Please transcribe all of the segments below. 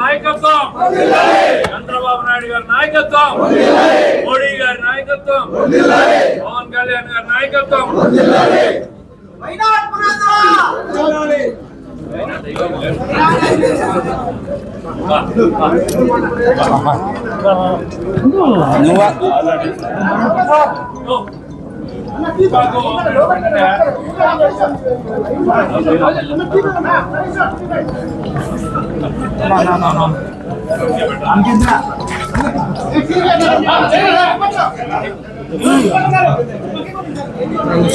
నాయకత్వం. చంద్రబాబు నాయుడు గారి నాయకత్వం. మోడీ గారి నాయకత్వం. పవన్ కళ్యాణ్ గారి నాయకత్వం.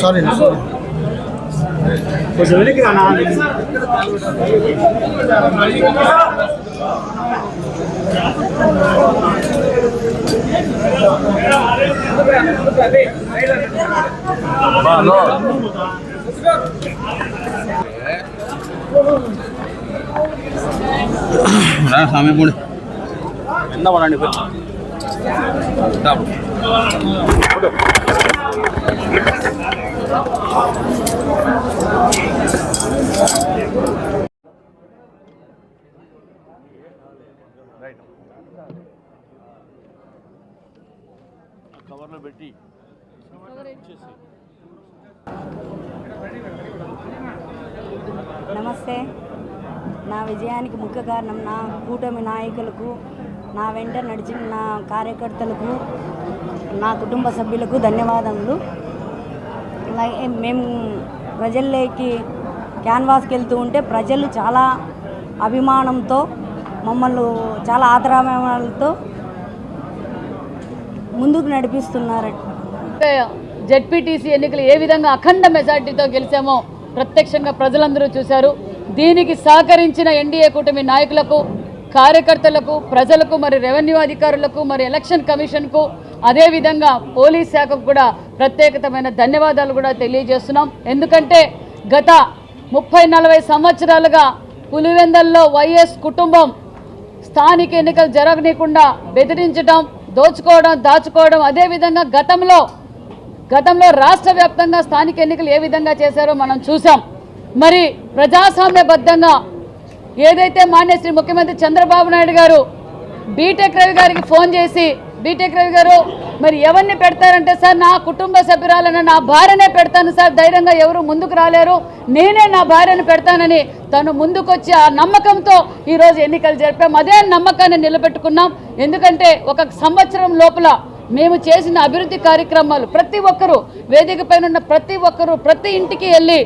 సారీ కొంచెం వెనక్కి రానా சாமி மூடு என்ன பண்ணாண்டி போய்? కవర్లో పెట్టి నమస్తే. నా విజయానికి ముఖ్య కారణం నా కూటమి నాయకులకు నా వెంట నడిచిన నా కార్యకర్తలకు నా కుటుంబ సభ్యులకు ధన్యవాదములు. అలాగే మేము ప్రజల్లోకి క్యాన్వాస్కి వెళ్తూ ఉంటే ప్రజలు చాలా అభిమానంతో మమ్మల్ని చాలా ఆదరాభిమానాలతో ముందుకు నడిపిస్తున్నారు. జెడ్పీటీసీ ఎన్నికలు ఏ విధంగా అఖండ మెజార్టీతో గెలిచామో ప్రత్యక్షంగా ప్రజలందరూ చూశారు. దీనికి సహకరించిన ఎన్డీఏ కూటమి నాయకులకు కార్యకర్తలకు ప్రజలకు మరి రెవెన్యూ అధికారులకు మరి ఎలక్షన్ కమిషన్కు అదేవిధంగా పోలీస్ శాఖకు కూడా ప్రత్యేకతమైన ధన్యవాదాలు కూడా తెలియజేస్తున్నాం. ఎందుకంటే గత ముప్పై నలభై సంవత్సరాలుగా పులివెందల్లో వైఎస్ కుటుంబం స్థానిక ఎన్నికలు జరగనీయకుండా బెదిరించడం దోచుకోవడం దాచుకోవడం. అదేవిధంగా గతంలో గతంలో రాష్ట్ర వ్యాప్తంగా స్థానిక ఎన్నికలు ఏ విధంగా చేశారో మనం చూసాం మరి ప్రజాస్వామ్యబద్ధంగా ఏదైతే మాన్య శ్రీ ముఖ్యమంత్రి చంద్రబాబు నాయుడు గారు బీటెక్ రవి గారికి ఫోన్ చేసి బీటెక్ రవి గారు మరి ఎవరిని పెడతారంటే సార్ నా కుటుంబ సభ్యురాలను నా భార్యనే పెడతాను సార్ ధైర్యంగా ఎవరు ముందుకు రాలేరు. నేనే నా భార్యను పెడతానని తను ముందుకొచ్చి ఆ నమ్మకంతో ఈరోజు ఎన్నికలు జరిపాం. అదే నమ్మకాన్ని నిలబెట్టుకున్నాం. ఎందుకంటే ఒక సంవత్సరం లోపల మేము చేసిన అభివృద్ధి కార్యక్రమాలు ప్రతి ఒక్కరూ వేదిక పైన ఉన్న ప్రతి ఒక్కరూ ప్రతి ఇంటికి వెళ్ళి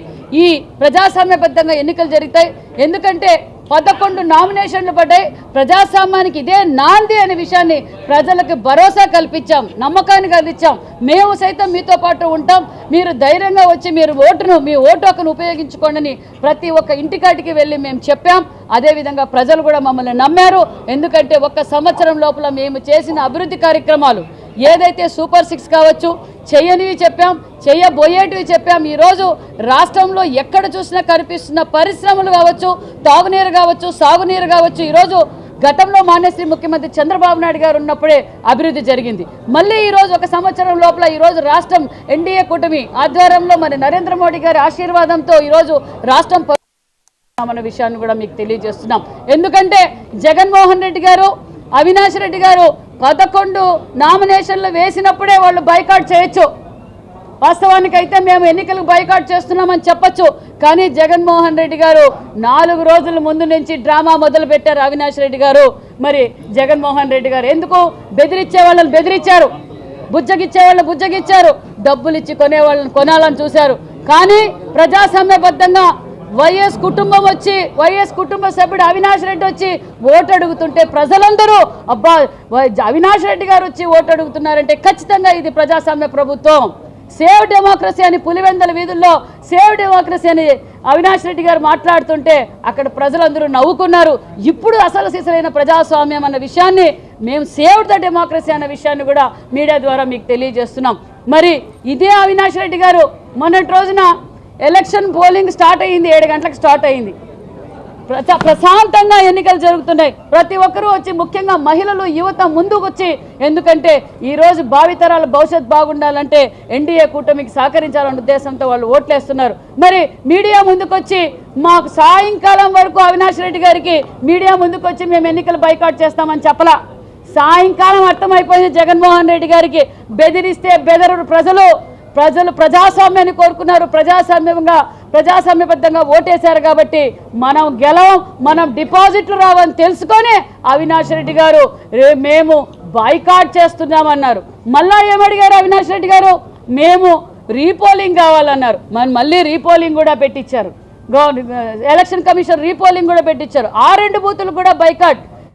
ఈ ప్రజాస్వామ్యబద్ధంగా ఎన్నికలు జరుగుతాయి. ఎందుకంటే పదకొండు నామినేషన్లు పడ్డాయి. ప్రజాస్వామ్యానికి ఇదే నాంది అనే విషయాన్ని ప్రజలకు భరోసా కల్పించాం నమ్మకాన్ని కలిగించాం మేము సైతం మీతో పాటు ఉంటాం. మీరు ధైర్యంగా వచ్చి మీరు ఓటును మీ ఓటు హక్కును ఉపయోగించుకోండి ప్రతి ఒక్క ఇంటికాటికి వెళ్ళి మేము చెప్పాం. అదేవిధంగా ప్రజలు కూడా మమ్మల్ని నమ్మారు. ఎందుకంటే ఒక్క సంవత్సరం లోపల మేము చేసిన అభివృద్ధి కార్యక్రమాలు ఏదైతే సూపర్ సిక్స్ కావచ్చు చేయనివి చెప్పాం చేయబోయేటివి చెప్పాం. ఈరోజు రాష్ట్రంలో ఎక్కడ చూసినా కనిపిస్తున్న పరిశ్రమలు కావచ్చు తాగునీరు కావచ్చు సాగునీరు కావచ్చు ఈరోజు గతంలో మాన్యశ్రీ ముఖ్యమంత్రి చంద్రబాబు నాయుడు గారు ఉన్నప్పుడే అభివృద్ధి జరిగింది. మళ్ళీ ఈరోజు ఒక సంవత్సరం లోపల ఈరోజు రాష్ట్రం ఎన్డీఏ కూటమి ఆధ్వర్యంలో మరి నరేంద్ర మోడీ గారి ఆశీర్వాదంతో ఈరోజు రాష్ట్రం అన్న విషయాన్ని కూడా మీకు తెలియజేస్తున్నాం. ఎందుకంటే జగన్మోహన్ రెడ్డి గారు అవినాష్ రెడ్డి గారు పదకొండు నామినేషన్లు వేసినప్పుడే వాళ్ళు బైకాట్ చేయొచ్చు. వాస్తవానికి అయితే మేము ఎన్నికలకు బైకాట్ చేస్తున్నామని చెప్పొచ్చు. కానీ జగన్మోహన్ రెడ్డి గారు నాలుగు రోజుల ముందు నుంచి డ్రామా మొదలుపెట్టారు అవినాష్ రెడ్డి గారు. మరి జగన్మోహన్ రెడ్డి గారు ఎందుకు? బెదిరించే వాళ్ళని బెదిరించారు. బుజ్జగిచ్చే వాళ్ళు బుజ్జగిచ్చారు డబ్బులు ఇచ్చి కొనే వాళ్ళని కొనాలని చూశారు. కానీ ప్రజాస్వామ్యబద్ధంగా వైఎస్ కుటుంబం వచ్చి వైఎస్ కుటుంబ సభ్యుడు అవినాష్ రెడ్డి వచ్చి ఓటు అడుగుతుంటే ప్రజలందరూ అబ్బా అవినాష్ రెడ్డి గారు వచ్చి ఓటు అడుగుతున్నారంటే ఖచ్చితంగా ఇది ప్రజాస్వామ్య ప్రభుత్వం. సేవ్ డెమోక్రసీ అని పులివెందల వీధుల్లో సేవ్ డెమోక్రసీ అని అవినాష్ రెడ్డి గారు మాట్లాడుతుంటే అక్కడ ప్రజలందరూ నవ్వుకున్నారు. ఇప్పుడు అసలు సిసలైన ప్రజాస్వామ్యం అన్న విషయాన్ని మేము సేవ్ ద డెమోక్రసీ అన్న విషయాన్ని కూడా మీడియా ద్వారా మీకు తెలియజేస్తున్నాం. మరి ఇదే అవినాష్ రెడ్డి గారు మొన్నటి రోజున ఎలక్షన్ పోలింగ్ స్టార్ట్ అయ్యింది ఏడు గంటలకు స్టార్ట్ అయ్యింది. ప్రశాంతంగా ఎన్నికలు జరుగుతున్నాయి. ప్రతి ఒక్కరూ వచ్చి ముఖ్యంగా మహిళలు యువత ముందుకు వచ్చి ఎందుకంటే ఈరోజు భావితరాల భవిష్యత్ బాగుండాలంటే ఎన్డీఏ కూటమికి సహకరించాలన్న ఉద్దేశంతో వాళ్ళు ఓట్లేస్తున్నారు. మరి మీడియా ముందుకొచ్చి మాకు సాయంకాలం వరకు అవినాష్ రెడ్డి గారికి మీడియా ముందుకొచ్చి మేము ఎన్నికలు బైకాట్ చేస్తామని చెప్పలా? సాయంకాలం అర్థమైపోయింది జగన్మోహన్ రెడ్డి గారికి. బెదిరిస్తే బెదరు ప్రజలు. ప్రజలు ప్రజాస్వామ్యాన్ని కోరుకున్నారు. ప్రజాస్వామ్యంగా ప్రజాస్వామ్యబద్ధంగా ఓటేశారు కాబట్టి మనం గెలవం మనం డిపాజిట్లు రావని తెలుసుకొని అవినాష్ రెడ్డి గారు రే మేము బాయ్కాట్ చేస్తున్నామన్నారు. మళ్ళా ఏమడిగారు అవినాష్ రెడ్డి గారు? మేము రీపోలింగ్ కావాలన్నారు. మరి మళ్ళీ రీపోలింగ్ కూడా పెట్టించారు ఎలక్షన్ కమిషన్ రీపోలింగ్ కూడా పెట్టించారు ఆ రెండు బూతులు కూడా బైకాట్.